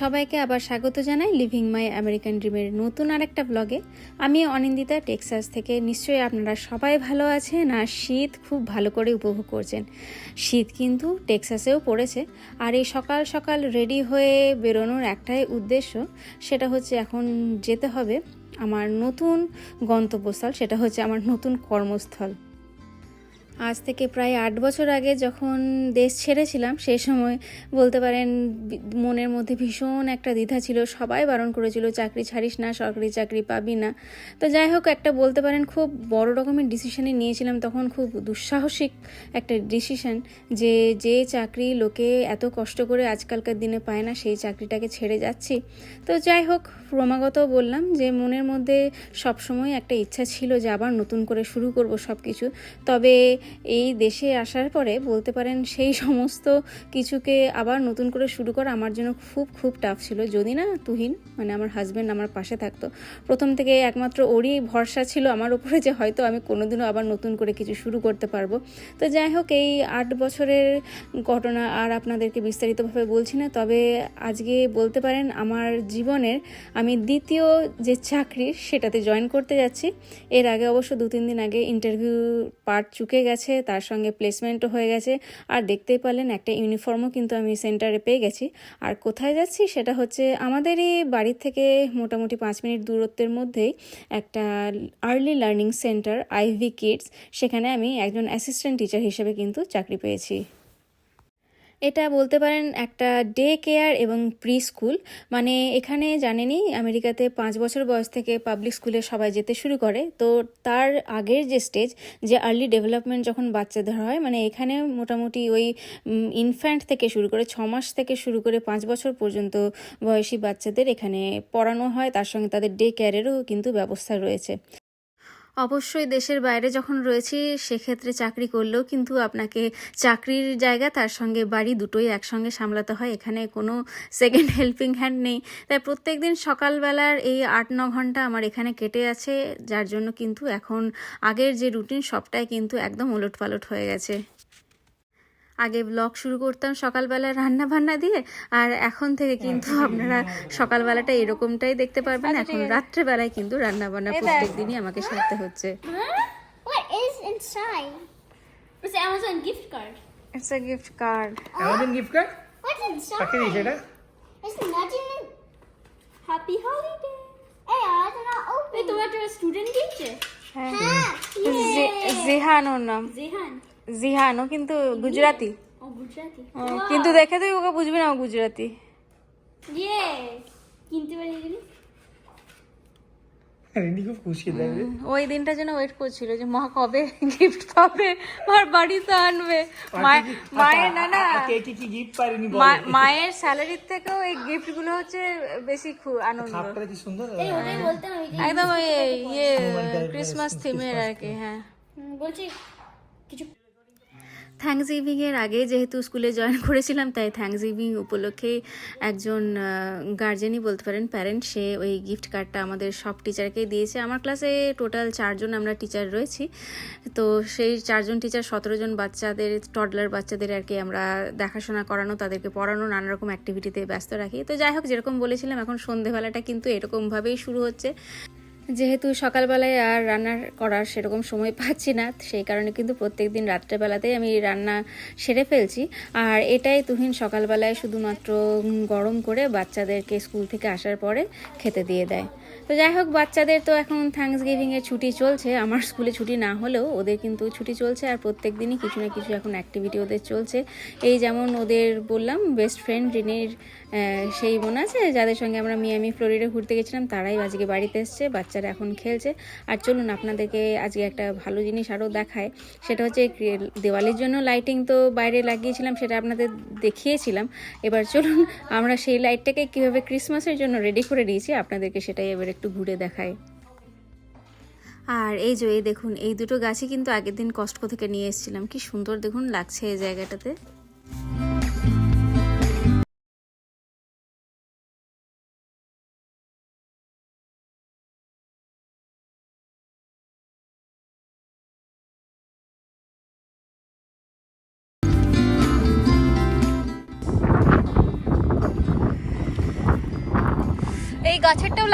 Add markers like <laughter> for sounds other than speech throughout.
সবাইকে আবার স্বাগত জানাই লিভিং মাই আমেরিকান ড্রিমের নতুন আরেকটা ব্লগে আমি অনিন্দিতা টেক্সাস থেকে। নিশ্চয়ই আপনারা সবাই ভালো আছেন আর শীত খুব ভালো করে উপভোগ করছেন। শীত কিন্তু টেক্সাসেও পড়েছে। আর এই সকাল সকাল রেডি হয়ে বেরোনোর একটাই উদ্দেশ্য, সেটা হচ্ছে এখন যেতে হবে আমার নতুন গন্তব্যস্থল, সেটা হচ্ছে আমার নতুন কর্মস্থল। আজ থেকে প্রায় আট বছর আগে যখন দেশ ছেড়েছিলাম, সেই সময় বলতে পারেন মনের মধ্যে ভীষণ একটা দ্বিধা ছিল। সবাই বারণ করেছিল, চাকরি ছাড়িস না, সরকারি চাকরি পাবি না। তো যাই হোক, একটা বলতে পারেন খুব বড় রকমের ডিসিশনই নিয়েছিলাম তখন খুব দুঃসাহসিক একটা ডিসিশান যে যে চাকরি লোকে এত কষ্ট করে আজকালকার দিনে পায় না, সেই চাকরিটাকে ছেড়ে যাচ্ছি। তো যাই হোক, ক্রমাগত বললাম যে, মনের মধ্যে সবসময় একটা ইচ্ছা ছিল যে, আবার নতুন করে শুরু করব সব কিছু তবে এই দেশে আসার পরে বলতে পারেন সেই সমস্ত কিছুকে আবার নতুন করে শুরু করা আমার জন্য খুব খুব টাফ ছিল। যদি না তুহিন মানে আমার হাজব্যান্ড আমার পাশে থাকতো, প্রথম থেকে একমাত্র ওরই ভরসা ছিল আমার উপরে যে হয়তো আমি কোনোদিনও আবার নতুন করে কিছু শুরু করতে পারব। তো যাই হোক, এই আট বছরের ঘটনা আর আপনাদেরকে বিস্তারিতভাবে বলছি না, তবে আজকে বলতে পারেন আমার জীবনের আমি দ্বিতীয় যে চাকরি সেটাতে জয়েন করতে যাচ্ছি। এর আগে অবশ্য দু তিন দিন আগে ইন্টারভিউ পার্ট চুকে গেছে। তার সঙ্গে প্লেসমেন্টও হয়ে গেছে। আর দেখতেই পারলেন একটা ইউনিফর্মও কিন্তু আমি সেন্টারে পেয়ে গেছি। আর কোথায় যাচ্ছি সেটা হচ্ছে আমাদেরই বাড়ির থেকে মোটামুটি পাঁচ মিনিট দূরত্বের মধ্যেই একটা early learning centre Ivy Kids সেখানে আমি একজন অ্যাসিস্ট্যান্ট টিচার হিসেবে কিন্তু চাকরি পেয়েছি। এটা বলতে পারেন একটা ডে কেয়ার এবং প্রি স্কুল মানে এখানে জানেনই, আমেরিকাতে পাঁচ বছর বয়স থেকে পাবলিক স্কুলে সবাই যেতে শুরু করে। তো তার আগের যে স্টেজ যে আর্লি ডেভেলপমেন্ট যখন বাচ্চাদের হয় মানে এখানে মোটামুটি ওই ইনফ্যান্ট থেকে শুরু করে ছ মাস থেকে শুরু করে পাঁচ বছর পর্যন্ত বয়সী বাচ্চাদের এখানে পড়ানো হয়। তার সঙ্গে তাদের ডে কেয়ারেরও কিন্তু ব্যবস্থা রয়েছে। অবশ্যই দেশের বাইরে যখন রয়েছি, সেক্ষেত্রে চাকরি করলেও কিন্তু আপনাকে চাকরির জায়গা, তার সঙ্গে বাড়ি দুটোই একসঙ্গে সামলাতে হয়। এখানে কোনো সেকেন্ড হেল্পিং হ্যান্ড নেই। তাই প্রত্যেক দিন সকালবেলার এই আট, ন ঘণ্টা আমার এখানে কেটে আছে, যার জন্য কিন্তু এখন আগের যে রুটিন সবটাই কিন্তু একদম ওলট পালট হয়ে গেছে। আগে ব্লগ শুরু করতাম সকালবেলা রান্না বান্না দিয়ে আর এখন থেকে কিন্তু আপনারা সকালবেলাটা এরকমটাই দেখতে পারবেন এখন রাত্রেবেলায় কিন্তু রান্না বান্না প্রত্যেক দিনই আমাকে সারতে হচ্ছে What is? It's Amazon gift card. It's a gift card আমাদের গিফট কার্ড What's inside? কাকে দিয়েছে এটা It's nothing. in- Happy holiday. Hey, I did not open. Wait, তোমার স্টুডেন্ট দিয়েছে Huh? জিহান ওর নাম জেহান জিহান কিন্তু গুজরাতি। গুজরাটি কিন্তু দেখে তুই ওকে বুঝবি না ও গুজরাতি। ওই দিনটার জন্য ওয়েট করছিল যে মা কবে গিফট পাবে আর বাড়িতে আনবে। মায়ের মায়ের না না। কে কি কি গিফট পারিনি বল। মা- মায়ের স্যালারির থেকেও এই গিফটগুলো হচ্ছে বেশি খুব আনন্দ। একদম ইয়ে ক্রিসমাস থিমের আর কি হ্যাঁ। বলছি কিছু থ্যাংকস গিভিং এর আগে যেহেতু স্কুলে জয়েন করেছিলাম, তাই থ্যাংকস গিভিং উপলক্ষে একজন গার্জেনই বলতে পারেন প্যারেন্ট সে ওই গিফট কার্ডটা আমাদের সব টিচারকেই দিয়েছে। আমার ক্লাসে টোটাল চারজন আমরা টিচার রয়েছি। তো সেই চারজন টিচার সতেরো জন বাচ্চাদের টডলার বাচ্চাদের আর কি আমরা দেখাশোনা করানো, তাদেরকে পড়ানো, নানা রকম অ্যাক্টিভিটিতে ব্যস্ত রাখি। তো যাই হোক, যেরকম বলেছিলাম, এখন সন্ধেবেলাটা কিন্তু এরকমভাবেই শুরু হচ্ছে। যেহেতু সকালবেলায় আর রান্না করার সেরকম সময় পাচ্ছি না, সেই কারণে কিন্তু প্রত্যেক দিন রাত্রেবেলাতেই আমি রান্না সেরে ফেলছি। আর এটাই তুহিন সকালবেলায় শুধুমাত্র গরম করে বাচ্চাদেরকে স্কুল থেকে আসার পরে খেতে দিয়ে দেয়। তো যাই হোক, বাচ্চাদের তো এখন থ্যাংকস গিভিংয়ের ছুটি চলছে। আমার স্কুলে ছুটি না হলেও ওদের কিন্তু ছুটি চলছে আর প্রত্যেক দিনই কিছু না কিছু এখন অ্যাক্টিভিটি ওদের চলছে। এই যেমন ওদের বললাম বেস্ট ফ্রেন্ড রিনির সেই বোন আছে, যাদের সঙ্গে আমরা মিয়ামি, ফ্লোরিডা ঘুরতে গেছিলাম, তারাই আজকে বাড়িতে এসছে। বাচ্চারা এখন খেলছে। আর চলুন আপনাদেরকে আজকে একটা ভালো জিনিস আরও দেখায়। সেটা হচ্ছে দেওয়ালির জন্য লাইটিং তো বাইরে লাগিয়েছিলাম, সেটা আপনাদের দেখিয়েছিলাম। এবার চলুন, আমরা সেই লাইটটাকে কীভাবে ক্রিসমাসের জন্য রেডি করে দিয়েছি আপনাদেরকে সেটাই এবার একটু ঘুরে দেখায় আর এই যে, এই দেখুন, এই দুটো গাছই কিন্তু আগের দিন কস্টকো থেকে নিয়ে এসেছিলাম। কি সুন্দর দেখুন, লাগছে এই জায়গাটাতে।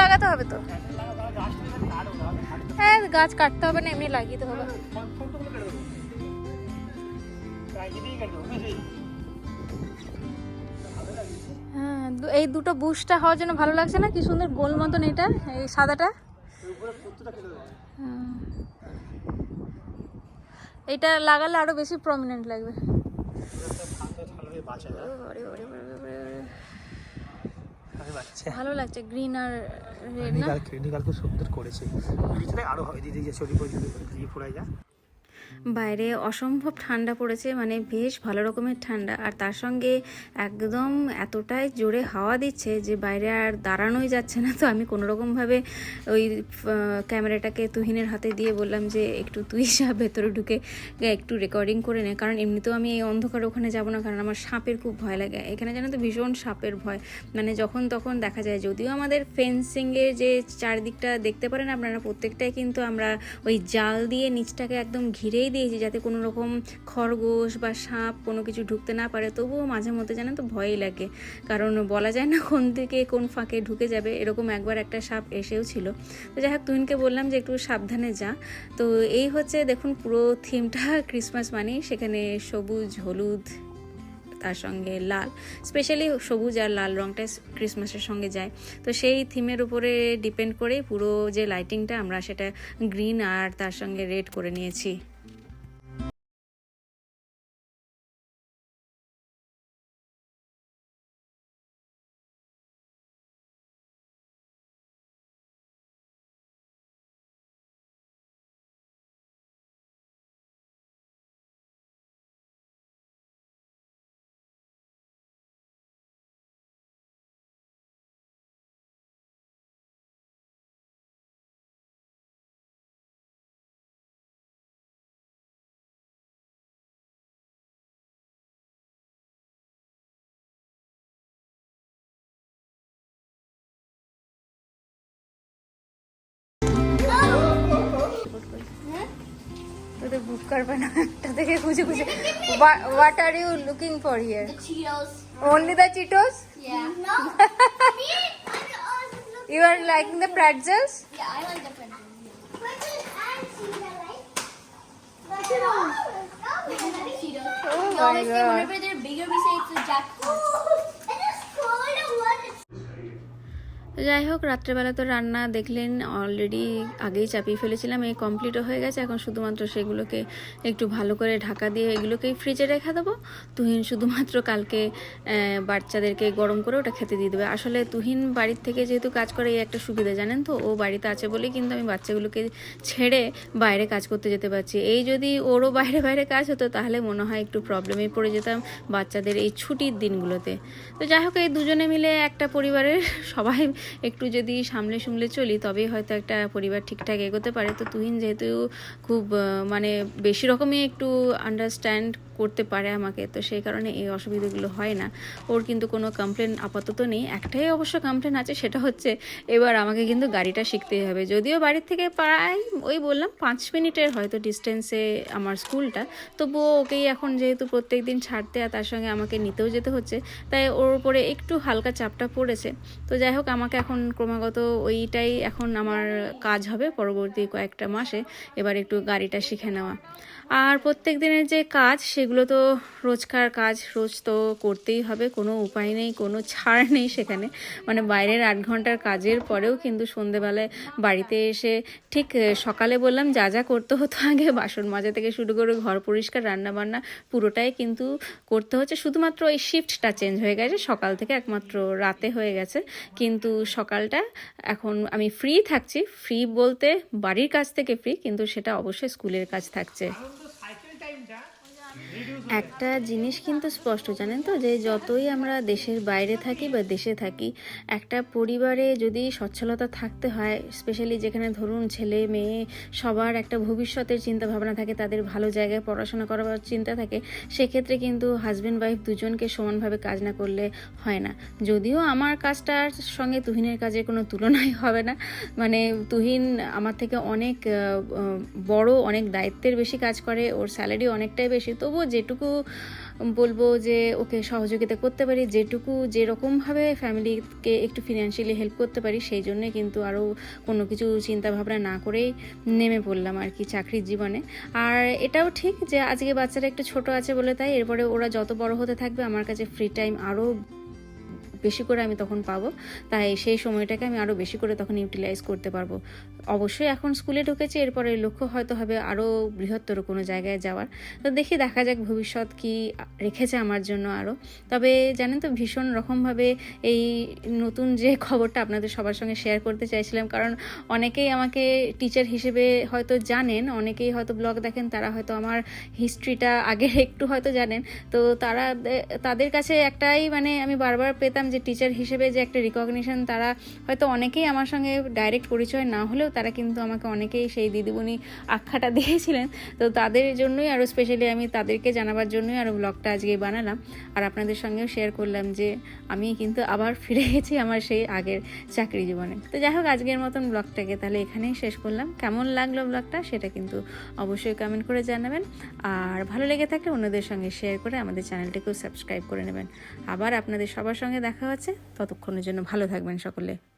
লাগাতে হবে তো? হ্যাঁ গাছ কাটতে হবে না এমনি লাগিয়ে দিতে হবে। হ্যাঁ এই দুটো বুশটা হওয়ার জন্য ভালো লাগছে না? কি সুন্দর গোল মতন এটা এই সাদাটা। হুম। এটা লাগালে আরও বেশি প্রমিনেন্ট লাগবে ওরে, ওরে, ওরে, ওরে, ওরে। ভালো লাগছে। গ্রিন আর রেড না? নিকাল খুব সুন্দর করেছে। আরও হবে দিদি যে ছড়ি পর্যন্ত দিয়ে ফোড়াই যা। বাইরে অসম্ভব ঠান্ডা পড়েছে মানে বেশ ভালো রকমের ঠান্ডা। আর তার সঙ্গে একদম এতটাই জোরে হাওয়া দিচ্ছে যে বাইরে আর দাঁড়ানোই যাচ্ছে না। তো আমি কোনো রকমভাবে ওই ক্যামেরাটাকে তুহিনের হাতে দিয়ে বললাম যে একটু তুই যা, ভেতরে ঢুকে একটু রেকর্ডিং করে নে। কারণ এমনিতেও আমি এই অন্ধকার ওখানে যাব না, কারণ আমার সাপের খুব ভয় লাগে। এখানে জানো তো ভীষণ সাপের ভয়। মানে যখন তখন দেখা যায়, যদিও আমাদের ফেন্সিংয়ের যে চারিদিকটা দেখতে পারেন আপনারা, প্রত্যেকটাই কিন্তু আমরা ওই জাল দিয়ে নিচটাকে একদম ঘিরেই দিয়েছি যাতে কোনো রকম খরগোশ বা সাপ কোনো কিছু ঢুকতে না পারে। তবুও মাঝে মধ্যে জানেন তো ভয়ই লাগে। কারণ বলা যায় না কোন দিকে কোন ফাঁকে ঢুকে যাবে, এরকম একবার একটা সাপ এসেও ছিল। তো যাই হোক, তুহিনকে বললাম যে একটু সাবধানে যা। তো এই হচ্ছে দেখুন পুরো থিমটা ক্রিসমাস মানে সেখানে সবুজ, হলুদ, তার সঙ্গে লাল। স্পেশালি সবুজ আর লাল রংটা ক্রিসমাসের সঙ্গে যায়। তো সেই থিমের উপরে ডিপেন্ড করে পুরো যে লাইটিংটা আমরা সেটা গ্রিন আর তার সঙ্গে রেড করে নিয়েছি। তোদের বুক করবে না একটা থেকে খুঁজে খুঁজে what are you looking for here The Cheetos. Only the Cheetos <laughs> Yeah. No. Me? I'm always looking you are liking the pretzels Yeah, I like the pretzels. for it and see the light. But it all. The Cheetos. Oh we my always say God. whenever they're bigger, we say it's a jackfruit. যাই হোক, রাত্রেবেলা তো রান্না দেখলেন already আগেই চাপিয়ে ফেলেছিলাম, এই কমপ্লিটও হয়ে গেছে। এখন শুধুমাত্র সেগুলোকে একটু ভালো করে ঢাকা দিয়ে এগুলোকেই ফ্রিজে রেখে দেবো। তুহিন শুধুমাত্র কালকে বাচ্চাদেরকে গরম করে ওটা খেতে দিয়ে দেবে। আসলে তুহিন বাড়ির থেকে যেহেতু কাজ করে, এই একটা সুবিধা, জানেন তো? ও বাড়িতে আছে বলেই কিন্তু আমি বাচ্চাগুলোকে ছেড়ে বাইরে কাজ করতে যেতে পারছি। এই যদি ওরও বাইরে বাইরে কাজ হতো, তাহলে মনে হয় একটু প্রবলেমে পড়ে যেতাম বাচ্চাদের এই ছুটির দিনগুলোতে। তো যাই হোক, এই দুজনে মিলে একটা পরিবারের সবাই একটু যদি সামলে সুমলে চলি, তবেই হয়তো একটা পরিবার ঠিকঠাক এগোতে পারে। তো তুহিন যেহেতু খুব মানে বেশি রকমই একটু আন্ডারস্ট্যান্ড করতে পারে আমাকে, তো সেই কারণে এই অসুবিধাগুলো হয় না। ওর কিন্তু কোনো কমপ্লেন আপাতত নেই। একটাই অবশ্য কমপ্লেন আছে, সেটা হচ্ছে এবার আমাকে কিন্তু গাড়িটা শিখতেই হবে। যদিও বাড়ির থেকে প্রায় ওই বললাম পাঁচ মিনিটের হয়তো ডিস্টেন্সে আমার স্কুলটা। তবুও ওকেই এখন যেহেতু প্রত্যেক দিন ছাড়তে আর তার সঙ্গে আমাকে নিতেও যেতে হচ্ছে, তাই ওর উপরে একটু হালকা চাপটা পড়েছে। তো যাই হোক, আমাকে এখন ক্রমাগত ওইটাই এখন আমার কাজ হবে পরবর্তী কয়েকটা মাসে, এবার একটু গাড়িটা শিখে নেওয়া। আর প্রত্যেক দিনের যে কাজ, সেগুলো তো রোজকার কাজ, রোজ তো করতেই হবে, কোনো উপায় নেই, কোনো ছাড় নেই সেখানে। মানে বাইরের আট ঘণ্টার কাজের পরেও কিন্তু সন্ধেবেলায় বাড়িতে এসে ঠিক সকালে বললাম যা যা করতে হতো আগে, বাসন মাজা থেকে শুরু করে ঘর পরিষ্কার রান্না বান্না পুরোটাই কিন্তু করতে হচ্ছে। শুধুমাত্র ওই শিফটটা চেঞ্জ হয়ে গেছে, সকাল থেকে একমাত্র রাতে হয়ে গেছে। কিন্তু সকালটা এখন আমি ফ্রি থাকছি ফ্রি বলতে বাড়ির কাছ থেকে ফ্রি কিন্তু সেটা অবশ্যই স্কুলের কাজ থাকছে। একটা জিনিস কিন্তু স্পষ্ট, জানেন তো? যে যতই আমরা দেশের বাইরে থাকি বা দেশে থাকি, একটা পরিবারে যদি সচ্ছলতা থাকতে হয় স্পেশালি যেখানে ধরুন ছেলে, মেয়ে, সবার একটা ভবিষ্যতের চিন্তা ভাবনা থাকে, তাদের ভালো জায়গায় পড়াশোনা করার চিন্তা থাকে, সেক্ষেত্রে কিন্তু হাজব্যান্ড ওয়াইফ দুজনকে সমানভাবে কাজ না করলে হয় না। যদিও আমার কাজটার সঙ্গে তুহিনের কাজের কোনো তুলনাই <laughs> হবে না। মানে তুহিন আমার থেকে অনেক বড়, অনেক দায়িত্বের বেশি কাজ করে, ওর স্যালারি অনেকটাই বেশি। তবুও যেটুকু বলব যে ওকে সহযোগিতা করতে পারি, যেটুকু যেরকমভাবে ফ্যামিলিকে একটু ফিনান্সিয়ালি হেল্প করতে পারি, সেই জন্যে কিন্তু আরও কোনো কিছু চিন্তা ভাবনা না করেই নেমে পড়লাম আর কি চাকরির জীবনে। আর এটাও ঠিক যে আজকে বাচ্চারা একটু ছোট আছে বলে তাই, এরপরে ওরা যত বড় হতে থাকবে, আমার কাছে ফ্রি টাইম আরও বেশি করে আমি তখন পাবো। তাই সেই সময়টাকে আমি আরও বেশি করে তখন ইউটিলাইজ করতে পারব। অবশ্যই এখন স্কুলে ঢুকেছি এরপরে লক্ষ্য হয়তো হবে আরও বৃহত্তর কোনো জায়গায় যাওয়ার। তো দেখি, দেখা যাক ভবিষ্যৎ কি রেখেছে আমার জন্য আরও তবে জানেন তো, ভীষণ রকমভাবে এই নতুন যে খবরটা আপনাদের সবার সঙ্গে শেয়ার করতে চাইছিলাম, কারণ অনেকেই আমাকে টিচার হিসেবে হয়তো জানেন, অনেকেই হয়তো ব্লগ দেখেন, তারা হয়তো আমার হিস্ট্রিটা আগে একটু হয়তো জানেন। তো তারা তাদের কাছে একটাই মানে আমি বারবার পেতাম যে টিচার হিসেবে যে একটা রিকগনিশন তারা হয়তো অনেকেই আমার সঙ্গে ডাইরেক্ট পরিচয় না হলেও তারা কিন্তু আমাকে অনেকেই সেই দিদিমণি আখ্যাটা দিয়েছিলেন। তো তাদের জন্যই আরও স্পেশালি আমি তাদেরকে জানাবার জন্যই আরও ব্লগটা আজকে বানালাম। আর আপনাদের সঙ্গেও শেয়ার করলাম যে আমি কিন্তু আবার ফিরে গেছি আমার সেই আগের চাকরি জীবনে। তো যাই হোক, আজকের মতন ব্লগটাকে তাহলে এখানেই শেষ করলাম। কেমন লাগল ব্লগটা সেটা কিন্তু অবশ্যই কমেন্ট করে জানাবেন। আর ভালো লেগে থাকলে অন্যদের সঙ্গে শেয়ার করে আমাদের চ্যানেলটিকেও সাবস্ক্রাইব করে নেবেন। আবার আপনাদের সবার সঙ্গে দেখা হচ্ছে। ততক্ষণের জন্য ভালো থাকবেন সকলে।